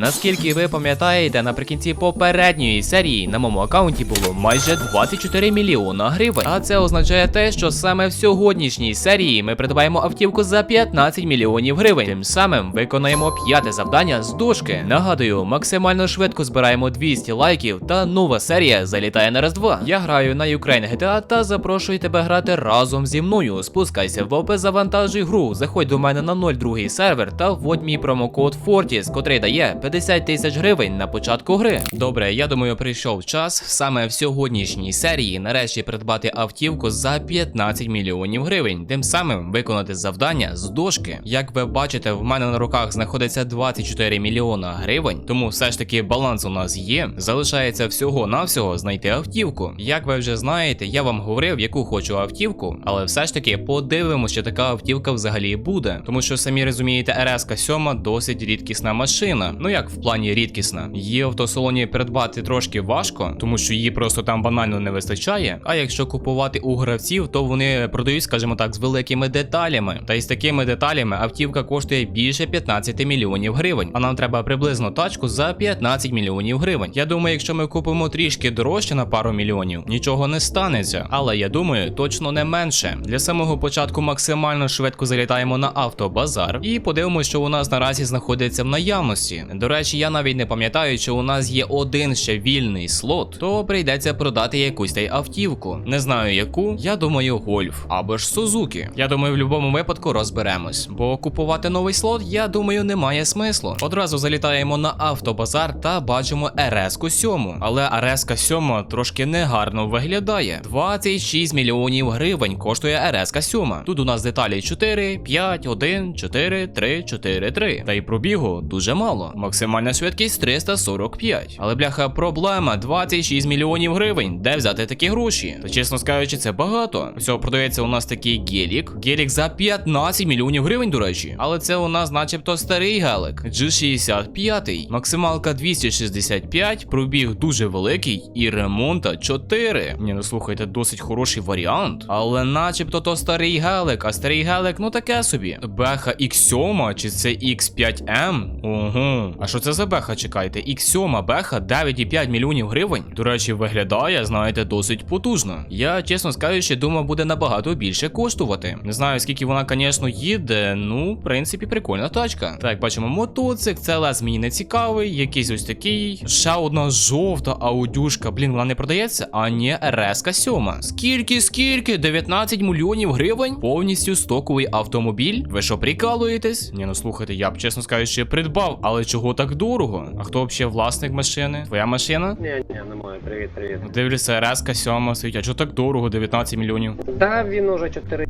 Наскільки ви пам'ятаєте, наприкінці попередньої серії на моєму аккаунті було майже 24 мільйона гривень. А це означає те, що саме в сьогоднішній серії ми придбаємо автівку за 15 мільйонів гривень. Тим самим виконаємо п'яте завдання з дошки. Нагадую, максимально швидко збираємо 200 лайків, та нова серія залітає на раз 2 Я граю на Ukraine GTA та запрошую тебе грати разом зі мною. Спускайся в опис, завантажуй гру, заходь до мене на 02 сервер та вводь мій промокод Fortis, котрий дає 50 тисяч гривень на початку гри. Добре, я думаю, прийшов час саме в сьогоднішній серії нарешті придбати автівку за 15 мільйонів гривень, тим самим виконати завдання з дошки. Як ви бачите, в мене на руках знаходиться 24 мільйона гривень, тому все ж таки баланс у нас є. Залишається всього-навсього знайти автівку. Як ви вже знаєте, я вам говорив, яку хочу автівку, але все ж таки подивимося, що така автівка взагалі буде. Тому що самі розумієте, РСК 7 досить рідкісна машина. Ну як в плані рідкісна. Її в автосалоні придбати трошки важко, тому що її просто там банально не вистачає. А якщо купувати у гравців, то вони продають, скажімо так, з великими деталями. Та й з такими деталями автівка коштує більше 15 мільйонів гривень. А нам треба приблизно тачку за 15 мільйонів гривень. Я думаю, якщо ми купимо трішки дорожче на пару мільйонів, нічого не станеться. Але я думаю, точно не менше. Для самого початку максимально швидко залітаємо на автобазар і подивимося, що у нас наразі знаходиться в наявності. До речі, я навіть не пам'ятаю, що у нас є один ще вільний слот, то прийдеться продати якусь та й автівку. Не знаю яку. Я думаю, гольф або ж Сузуки. Я думаю, в будь-якому випадку розберемось. Бо купувати новий слот, я думаю, немає смислу. Одразу залітаємо на автобазар та бачимо РС-ку 7. Але РС-ка 7 трошки негарно виглядає. 26 мільйонів гривень коштує РС-ка 7. Тут у нас деталі 4, 5, 1, 4, 3, 4, 3. Та й пробігу дуже мало. Максимальна швидкість 345. Але бляха, проблема 26 мільйонів гривень. Де взяти такі гроші? Та чесно скажучи, це багато. Всього продається у нас такий гелік. Гелік за 15 мільйонів гривень, до речі. Але це у нас, начебто, старий гелик. G65. Максималка 265, пробіг дуже великий і ремонта 4. Ні, ну слухайте, досить хороший варіант. Але начебто то старий гелик, а старий гелик, ну таке собі. Беха X7 чи це X5M? Ого. А що це за беха? Чекайте? X7 беха 9,5 мільйонів гривень. До речі, виглядає, знаєте, досить потужно. Я, чесно скажучи, думав, буде набагато більше коштувати. Не знаю, скільки вона, звісно, їде. Ну, в принципі, прикольна тачка. Так, бачимо мотоцик, це лес мені не цікавий, якийсь ось такий. Ще одна жовта аудюшка. Блін, вона не продається, а ні, РСК 7. Скільки, скільки? 19 мільйонів гривень? Повністю стоковий автомобіль? Ви що, прикалуєтесь? Ні, ну слухайте, я б чесно скажучи, придбав, але чого так дорого? А хто взагалі власник машини? Твоя машина? Ні, ні, немає. Привіт, привіт. Дивлюся, РСК 7 стоїть. А чого так дорого? 19 мільйонів. Та він уже 4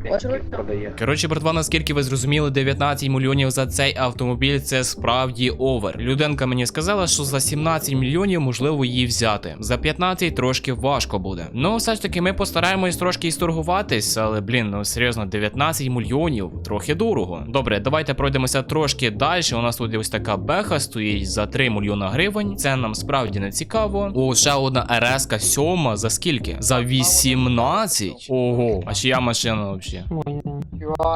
продає. Коротше, братва, наскільки ви зрозуміли, 19 мільйонів за цей автомобіль це справді овер. Люденка мені сказала, що за 17 мільйонів можливо її взяти. За 15 трошки важко буде. Ну, все ж таки, ми постараємось трошки і сторгуватись, але блін, ну серйозно, 19 мільйонів трохи дорого. Добре, давайте пройдемося трошки далі. У нас тут ось така беха стоїть за 3 мільйона гривень. Це нам справді не цікаво. О, ще одна РСК 7 за скільки? За 18? Ого, а чия машина взагалі?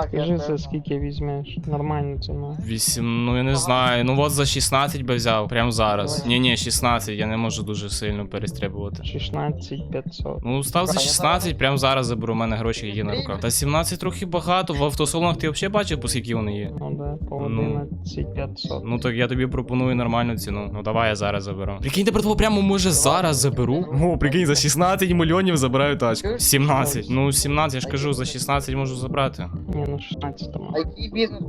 Скажи, за скільки візьмеш? Нормальну ціну. 8, ну я не знаю. Ну от за 16 би взяв, прямо зараз. Ні, ні, 16, я не можу дуже сильно перестрибувати. 16 500. Ну, став за 16, прямо зараз заберу, у мене гроші є на руках. Та 17 трохи багато, в автосалонах ти взагалі бачив, по скільки вони є? Ну да, по Ну. 11 500. Ну так я тобі пропоную нормальну ціну. Ну давай я зараз заберу. Прикиньте, братво, прямо може зараз заберу. О, прикинь, за 16 мільйонів забираю тачку. 17. Ну 17, я ж кажу, за 16 можу забрати. Ні, ну 16 там.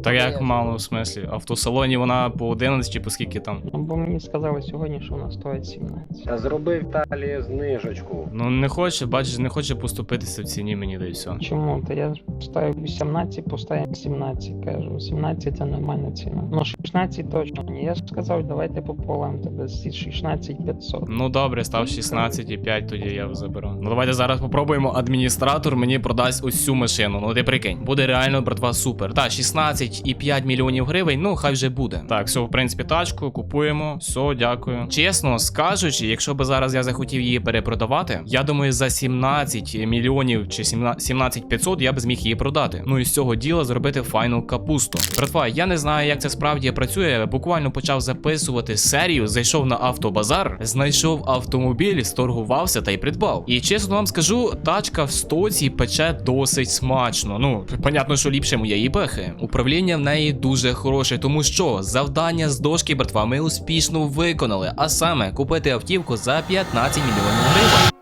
Так як мало в смислі. А в автосалоні вона по 11 чи по скільки там. Ну, бо мені сказали сьогодні, що вона стоїть 17. Та зробив Талі знижечку. Ну не хоче, бачиш, не хоче поступитися в ціні мені, да і все. Чому? Та я поставив 18, поставив 17, кажу. 17 це нормальна ціна. Ну 16 точно ні. Я ж сказав, давайте пополам тебе з 16 500. Ну добре, став 16,5, тоді я заберу. Ну давайте зараз попробуємо. Адміністратор мені продасть ось цю машину. Ну ти прикинь, буде реально, братва, супер. Та, 16,5 мільйонів гривень, ну хай вже буде. Так, все, в принципі, тачку купуємо. Все, дякую. Чесно скажучи, якщо би зараз я захотів її перепродавати, я думаю, за 17 мільйонів чи 17 500 я б зміг її продати. Ну і з цього діла зробити файну капусту. Братва, я не знаю, як це справді працює. Буквально почав записувати серію, зайшов на автобазар, знайшов автомобіль, сторгувався та й придбав. І чесно вам скажу, тачка в стоці пече досить смачно. Ну, понятно, що ліпше моєї пехи. Управління в неї дуже хороше, тому що завдання з дошки, братва, ми успішно виконали. А саме купити автівку за 15 мільйонів гривень.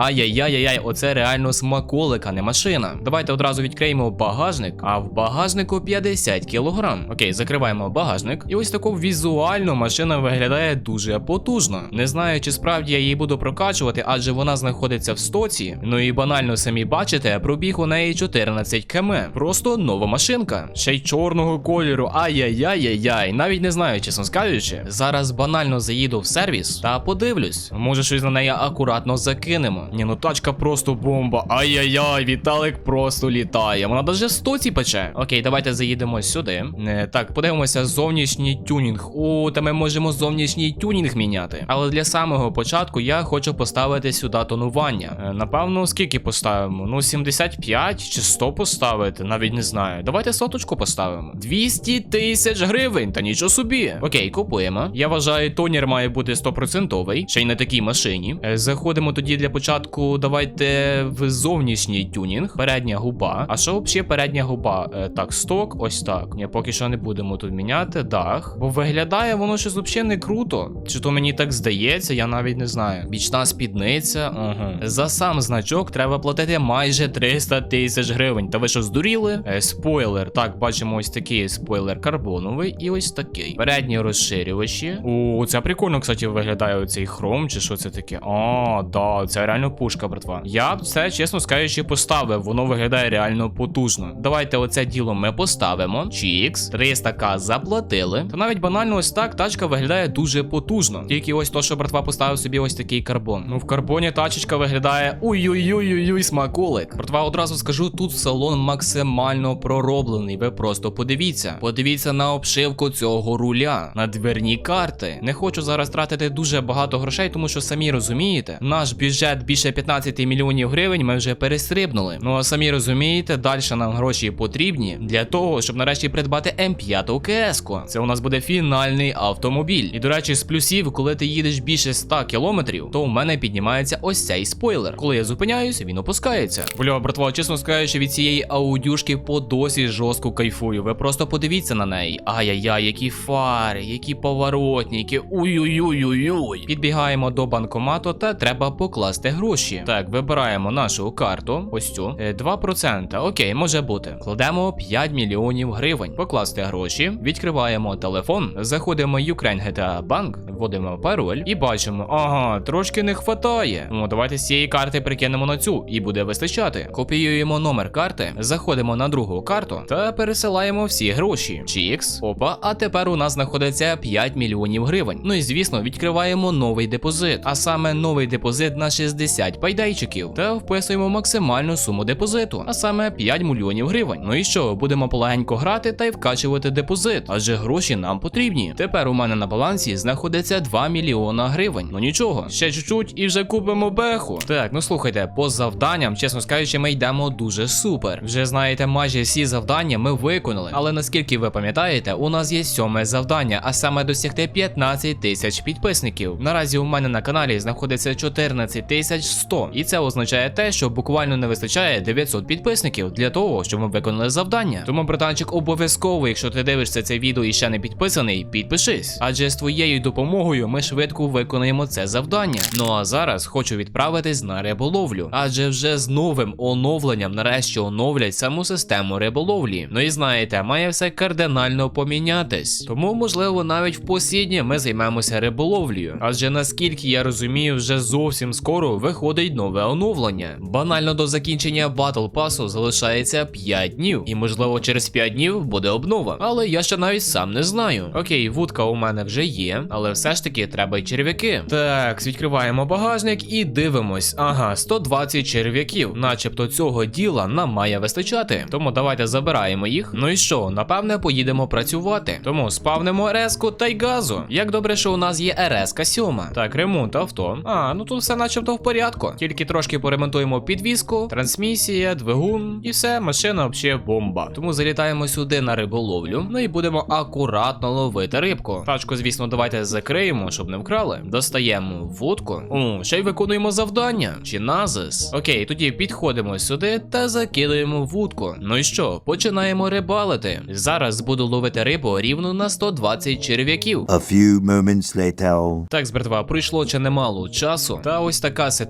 Ай-яй-яй-яй, оце реально смаколик, а не машина. Давайте одразу відкриємо багажник, а в багажнику 50 кілограм. Окей, закриваємо багажник. І ось таку візуально машина виглядає дуже потужно. Не знаю, чи справді я її буду прокачувати, адже вона знаходиться в стоці. Ну і банально самі бачите, пробіг у неї 14 км. Просто нова машинка. Ще й чорного кольору. Ай-яй-яй-яй-яй. Навіть не знаю, чесно скажучи. Зараз банально заїду в сервіс та подивлюсь. Може, щось на неї акуратно закинемо. Ні, ну тачка просто бомба. Ай-яй-яй, Віталик просто літає. Вона даже в стоці пече. Окей, давайте заїдемо сюди. Е, так, подивимося зовнішній тюнінг. О, та ми можемо зовнішній тюнінг міняти. Але для самого початку я хочу поставити сюди тонування. Е, напевно, скільки поставимо? Ну, 75 чи 100 поставити, навіть не знаю. Давайте соточку поставимо. 200 тисяч гривень, та нічого собі. Окей, купуємо. Я вважаю, тонір має бути 100%, ще й на такій машині. Е, Заходимо тоді для початку. Давайте в зовнішній тюнінг. Передня губа. А що взагалі передня губа? Е, так, сток, ось так. Ні, поки що не будемо тут міняти. Дах. Бо виглядає воно щось взагалі не круто. Чи то мені так здається, я навіть не знаю. Бічна спідниця. Ага. За сам значок треба платити майже 300 тисяч гривень. Та ви що здуріли? Е, спойлер. Так, бачимо ось такий спойлер карбоновий і ось такий. Передні розширювачі. О, це прикольно, кстати, виглядає оцей хром, чи що це таке? А, да, це реально пушка, братва. Я це, чесно скажучи, поставив. Воно виглядає реально потужно. Давайте оце діло ми поставимо. Чікс, 300к заплатили. Та навіть банально ось так тачка виглядає дуже потужно. Тільки ось то, що братва поставив собі ось такий карбон. Ну в карбоні тачечка виглядає ой-ой-ой-ой, смаколик. Братва, одразу скажу, тут салон максимально пророблений. Ви просто подивіться. Подивіться на обшивку цього руля, на дверні карти. Не хочу зараз тратити дуже багато грошей, тому що самі розумієте, наш бюджет більше 15 мільйонів гривень ми вже перестрибнули. Ну а самі розумієте, далі нам гроші потрібні для того, щоб нарешті придбати М5 КС. Це у нас буде фінальний автомобіль. І до речі, з плюсів, коли ти їдеш більше 100 кілометрів, то у мене піднімається ось цей спойлер. Коли я зупиняюсь, він опускається. Бля, братва, чесно скажучи, від цієї аудюшки по досі жорстко кайфую. Ви просто подивіться на неї. Ай-яй-яй, які фари, які поворотні, які уй-уй-уй-уй-уй. Підбігаємо до банкомату та треба покласти гроші. Так, вибираємо нашу карту. Ось цю. Е, 2%. Окей, може бути. Кладемо 5 мільйонів гривень. Покласти гроші. Відкриваємо телефон. Заходимо в Ukraine GTA Bank, вводимо пароль і бачимо, ага, трошки не хватає. Ну, давайте з цієї карти прикинемо на цю і буде вистачати. Копіюємо номер карти, заходимо на другу карту та пересилаємо всі гроші. Чікс. Опа, а тепер у нас знаходиться 5 мільйонів гривень. Ну і звісно, відкриваємо новий депозит, а саме новий депозит на 60 пайдайчиків. Та вписуємо максимальну суму депозиту, а саме 5 мільйонів гривень. Ну і що, будемо полегенько грати та й вкачувати депозит, адже гроші нам потрібні. Тепер у мене на балансі знаходиться 2 мільйона гривень. Ну нічого, ще чуть-чуть і вже купимо беху. Так, ну слухайте, по завданням, чесно скажучи, ми йдемо дуже супер. Вже знаєте, майже всі завдання ми виконали. Але наскільки ви пам'ятаєте, у нас є сьоме завдання, а саме досягти 15 тисяч підписників. Наразі у мене на каналі знаходиться 14 тисяч 100. І це означає те, що буквально не вистачає 900 підписників для того, щоб ми виконали завдання. Тому, братанчик, обов'язково, якщо ти дивишся це відео і ще не підписаний, підпишись. Адже з твоєю допомогою ми швидко виконаємо це завдання. Ну а зараз хочу відправитись на риболовлю, адже вже з новим оновленням нарешті оновлять саму систему риболовлі. Ну і знаєте, має все кардинально помінятись. Тому, можливо, навіть в посідні ми займемося риболовлею. Адже наскільки я розумію, вже зовсім скоро виходить нове оновлення. Банально до закінчення батл пасу залишається 5 днів, і можливо через 5 днів буде обнова. Але я ще навіть сам не знаю. Окей, вудка у мене вже є, але все ж таки треба й черв'яки. Так, відкриваємо багажник і дивимось. Ага, 120 черв'яків, начебто цього діла нам має вистачати. Тому давайте забираємо їх. Ну і що, напевне, поїдемо працювати. Тому спавнимо резку та й газу. Як добре, що у нас є РСК 7. Так, ремонт авто. А, ну тут все начебто в порядку. Тільки трошки поремонтуємо підвіску, трансмісія, двигун і все, машина взагалі бомба. Тому залітаємо сюди на риболовлю. Ну і будемо акуратно ловити рибку. Тачку, звісно, давайте закриємо, щоб не вкрали. Достаємо вудку. О, ще й виконуємо завдання. Чи назис. Окей, тоді підходимо сюди та закидаємо вудку. Ну і що, починаємо рибалити. Зараз буду ловити рибу рівно на 120 черв'яків. A few moments later. Так, збертва, пройшло чи немало часу, та ось така ситуація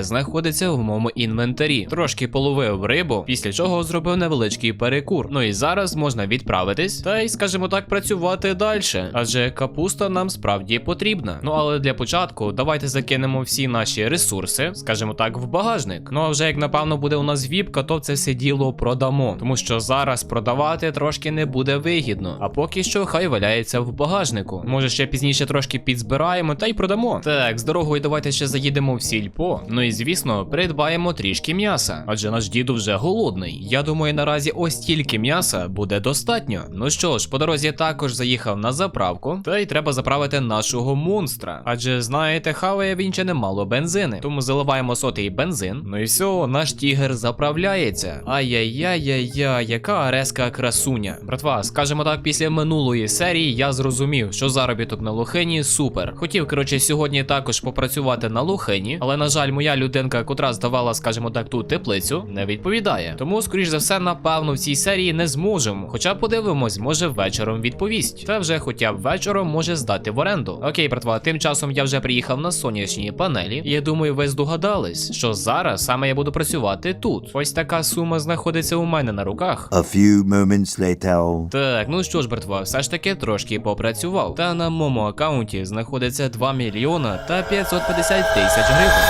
знаходиться в моєму інвентарі. Трошки половив рибу, після чого зробив невеличкий перекур. Ну і зараз можна відправитись та й, скажімо так, працювати далі. Адже капуста нам справді потрібна. Ну але для початку давайте закинемо всі наші ресурси, скажімо так, в багажник. Ну а вже як напевно буде у нас віпка, то це все діло продамо. Тому що зараз продавати трошки не буде вигідно. А поки що хай валяється в багажнику. Може ще пізніше трошки підзбираємо та й продамо. Так, з дорогою давайте ще заїдемо в сільпо. Ну і звісно, придбаємо трішки м'яса. Адже наш діду вже голодний. Я думаю, наразі ось тільки м'яса буде достатньо. Ну що ж, по дорозі також заїхав на заправку, та й треба заправити нашого монстра. Адже знаєте, хаває він ще немало бензини. Тому заливаємо сотий бензин. Ну і все, наш тігр заправляється. Ай-яй-яй-яй-яй, яка резка красуня. Братва, скажімо так, після минулої серії я зрозумів, що заробіток на лохині супер. Хотів, коротше, сьогодні також попрацювати на лохині, але на жаль, моя людинка, котра здавала, скажімо так, ту теплицю, не відповідає. Тому, скоріш за все, напевно, в цій серії не зможемо. Хоча подивимось, може вечором відповість. Та вже хоча б вечором може здати в оренду. Окей, братва, тим часом я вже приїхав на сонячні панелі. І я думаю, ви здогадались, що зараз саме я буду працювати тут. Ось така сума знаходиться у мене на руках. A few moments later. Так, ну що ж, братва, все ж таки трошки попрацював. Та на моєму аккаунті знаходиться 2 мільйона та 550 тисяч гривень.